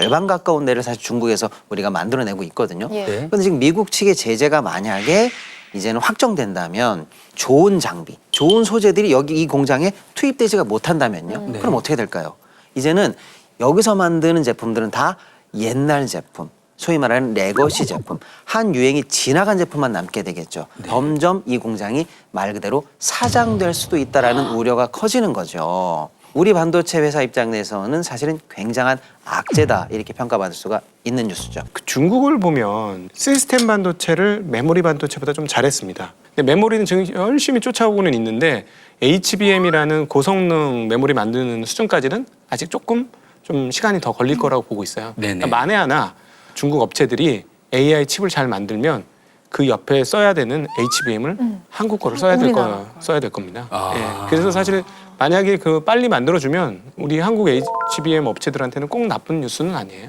절반 가까운 데를 사실 중국에서 우리가 만들어내고 있거든요. 예. 네. 그런데 지금 미국 측의 제재가 만약에 이제는 확정된다면 좋은 장비, 좋은 소재들이 여기 이 공장에 투입되지가 못한다면요. 네. 그럼 어떻게 될까요? 이제는 여기서 만드는 제품들은 다 옛날 제품, 소위 말하는 레거시 제품, 한 유행이 지나간 제품만 남게 되겠죠. 점점 이 공장이 말 그대로 사장될 수도 있다라는 우려가 커지는 거죠. 우리 반도체 회사 입장에서는 사실은 굉장한 악재다 이렇게 평가받을 수가 있는 뉴스죠. 그 중국을 보면 시스템 반도체를 메모리 반도체보다 좀 잘했습니다. 근데 메모리는 지금 열심히 쫓아오고는 있는데 HBM이라는 고성능 메모리 만드는 수준까지는 아직 조금 좀 시간이 더 걸릴 거라고 보고 있어요. 네네. 그러니까 만에 하나 중국 업체들이 AI 칩을 잘 만들면 그 옆에 써야 되는 HBM을 한국 거를 써야 될 거 써야 될 겁니다. 아. 예. 그래서 사실 만약에 그 빨리 만들어주면 우리 한국 HBM 업체들한테는 꼭 나쁜 뉴스는 아니에요.